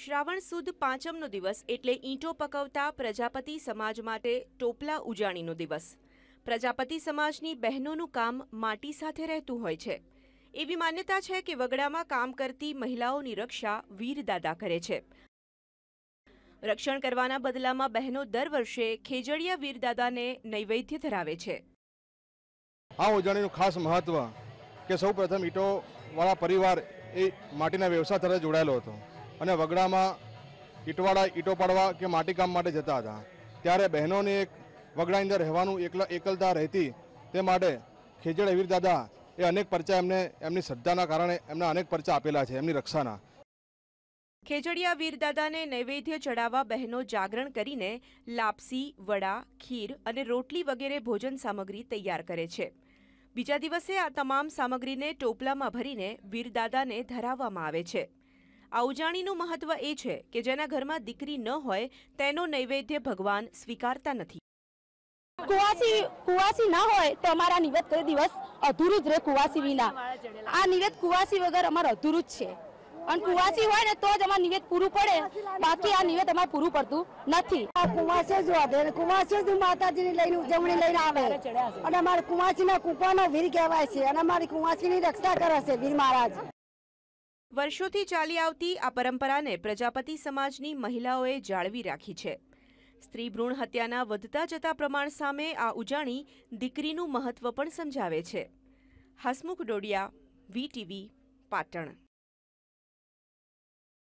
શ્રાવણ સુદ પાંચમનો દિવસ એટલે ઈંટો પકવતા પ્રજાપતિ સમાજ માટે ટોપલા ઉજાણીનો દિવસ. પ્રજાપતિ સમાજની બહેનોનું કામ માટી સાથે રહેતું હોય છે. એવી માન્યતા છે કે વગડામાં કામ કરતી મહિલાઓની રક્ષા વીરદાદા કરે છે. રક્ષણ કરવાના બદલામાં બહેનો દર વર્ષે ખેજડિયા વીરદાદાને નૈવેદ્ય ધરાવે છે. આ ઉજવણીનું ખાસ મહત્વ કે સૌ પ્રથમ ઈંટોવાળા પરિવાર એ માટીના વ્યવસાય સાથે જોડાયેલો હતો. અને વગડામાં ઈંટવાળા ઈંટો પાડવા કે માટીકામ માટે જતા હતા. ત્યારે બહેનોને એક વગડાની અંદર રહેવાનું એકલા એકલતા રહેતી તે માટે ખેજડ વીર દાદા એ અનેક પરચા એમને, એમની શ્રદ્ધાના કારણે એમના અનેક પરચા આપેલા છે, એમની રક્ષાના. ખેજડિયા વીરદાદાને નૈવેદ્ય ચડાવવા બહેનો જાગરણ કરીને લાપસી, વડા, ખીર અને રોટલી વગેરે ભોજન સામગ્રી તૈયાર કરે છે. બીજા દિવસે આ તમામ સામગ્રીને ટોપલામાં ભરીને વીરદાદાને ધરાવવામાં આવે છે. આ ઉજાણીનું મહત્વ એ છે કે જેના ઘરમાં દીકરી ન હોય તેનો નૈવેદ્ય ભગવાન સ્વીકારતા નથી. કુવાસી કુવાસી ના હોય તો અમારા નિવેદ કોઈ દિવસ અધૂરું જ રહે કુવાસી વિના. આ નિવેદ કુવાસી વગર અમારું અધૂરું જ છે. અને કુવાસી હોય ને તો જ અમારું નિવેદ પૂરું પડે. બાકી આ નિવેદ અમારે પૂરું પડતું નથી. આ કુવાસી જ વધે ને જ માતાજીની લઈને ઉજવણી લઈને આવે. અને અમારે કુવાસીના કૂપાનો વીર કહેવાય છે. અને અમારી કુવાસીની રક્ષા કરે છે વીર મહારાજ. વર્ષોથી ચાલી આવતી આ પરંપરાને પ્રજાપતિ સમાજની મહિલાઓએ જાળવી રાખી છે. સ્ત્રી ભ્રૂણ હત્યાના વધતા જતા પ્રમાણ સામે આ ઉજાણી દીકરીનું મહત્વ પણ સમજાવે છે. હસમુખ ડોડિયા વીટીવી પાટણ.